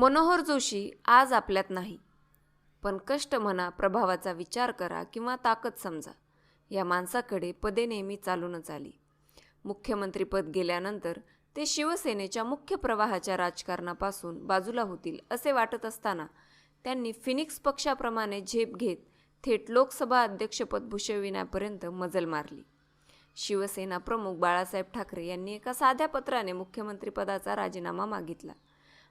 मनोहर जोशी आज आपल्यात नाही. पण कष्ट म्हणा प्रभावाचा विचार करा किंवा ताकद समजा. या माणसाकडे पदे नेहमी चालूनच आली. मुख्यमंत्रीपद गेल्यानंतर ते शिवसेनेच्या मुख्य प्रवाहाच्या राजकारणापासून बाजूला होतील असे वाटत असताना त्यांनी फिनिक्स पक्षाप्रमाणे झेप घेत थेट लोकसभा अध्यक्षपद भूषविण्यापर्यंत मजल मारली. शिवसेना प्रमुख बाळासाहेब ठाकरे यांनी एका साध्या पत्राने मुख्यमंत्रीपदाचा राजीनामा मागितला.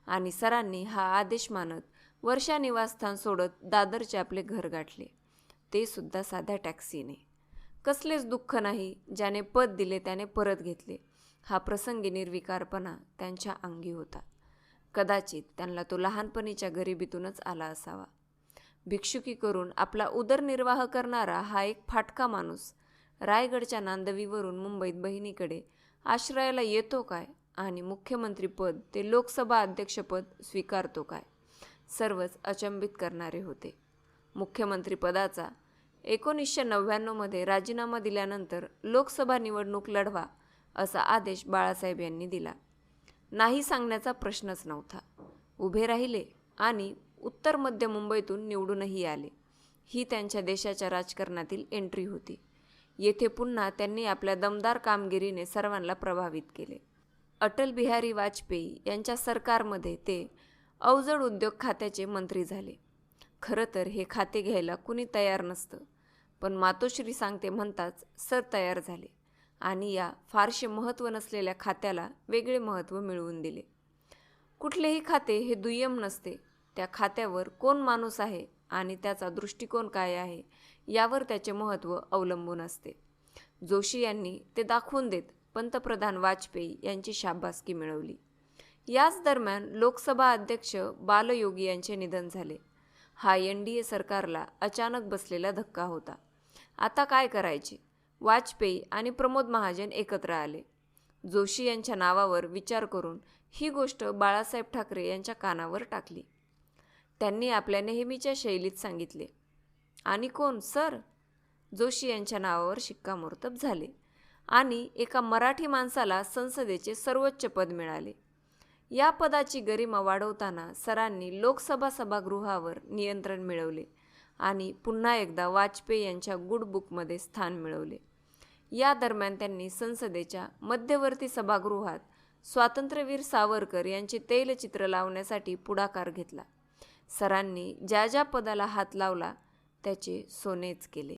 आणि सरांनी हा आदेश मानत वर्षा निवासस्थान सोडत दादरचे आपले घर गाठले. ते सुद्धा साध्या टॅक्सीने. कसलेच दुःख नाही ज्याने पद दिले त्याने परत घेतले. हा प्रसंगी निर्विकारपणा त्यांच्या अंगी होता. कदाचित त्यांना तो लहानपणीच्या गरिबीतूनच आला असावा. भिक्षुकी करून आपला उदरनिर्वाह करणारा हा एक फाटका माणूस रायगडच्या नांदवीवरून मुंबईत बहिणीकडे आश्रयाला येतो काय? आणि मुख्यमंत्रीपद ते लोकसभा अध्यक्षपद स्वीकारतो काय? सर्वच अचंबित करणारे होते. मुख्यमंत्रीपदाचा एकोणीसशे नव्याण्णवमध्ये राजीनामा दिल्यानंतर लोकसभा निवडणूक लढवा असा आदेश बाळासाहेब यांनी दिला. नाही सांगण्याचा प्रश्नच नव्हता. उभे राहिले आणि उत्तर मध्य मुंबईतून निवडूनही आले. ही त्यांच्या देशाच्या राजकारणातील एंट्री होती. येथे पुन्हा त्यांनी आपल्या दमदार कामगिरीने सर्वांना प्रभावित केले. अटल बिहारी वाजपेयी यांच्या सरकारमध्ये ते अवजड उद्योग खात्याचे मंत्री झाले. खरं तर हे खाते घ्यायला कुणी तयार नसतं पण मातोश्री सांगते म्हणताच सर तयार झाले आणि या फारसे महत्त्व नसलेल्या खात्याला वेगळे महत्त्व मिळवून दिले. कुठलेही खाते हे दुय्यम नसते त्या खात्यावर कोण माणूस आहे आणि त्याचा दृष्टिकोन काय आहे यावर त्याचे महत्त्व अवलंबून असते. जोशी यांनी ते दाखवून देत पंतप्रधान वाजपेयी यांची शाबासकी मिळवली. याच दरम्यान लोकसभा अध्यक्ष बालयोगी यांचे निधन झाले. हा एन डी ए सरकारला अचानक बसलेला धक्का होता. आता काय करायचे? वाजपेयी आणि प्रमोद महाजन एकत्र आले. जोशी यांच्या नावावर विचार करून ही गोष्ट बाळासाहेब ठाकरे यांच्या कानावर टाकली. त्यांनी आपल्या नेहमीच्या शैलीत सांगितले. आणि कोण सर? जोशी यांच्या नावावर शिक्कामोर्तब झाले. आणि एका मराठी माणसाला संसदेचे सर्वोच्च पद मिळाले. या पदाची गरिमा वाढवताना सरांनी लोकसभा सभागृहावर नियंत्रण मिळवले आणि पुन्हा एकदा वाजपेयी यांच्या गुड बुकमध्ये स्थान मिळवले. या दरम्यान त्यांनी संसदेच्या मध्यवर्ती सभागृहात स्वातंत्र्यवीर सावरकर यांचे तैलचित्र लावण्यासाठी पुढाकार घेतला. सरांनी ज्या ज्या पदाला हात लावला त्याचे सोनेच केले.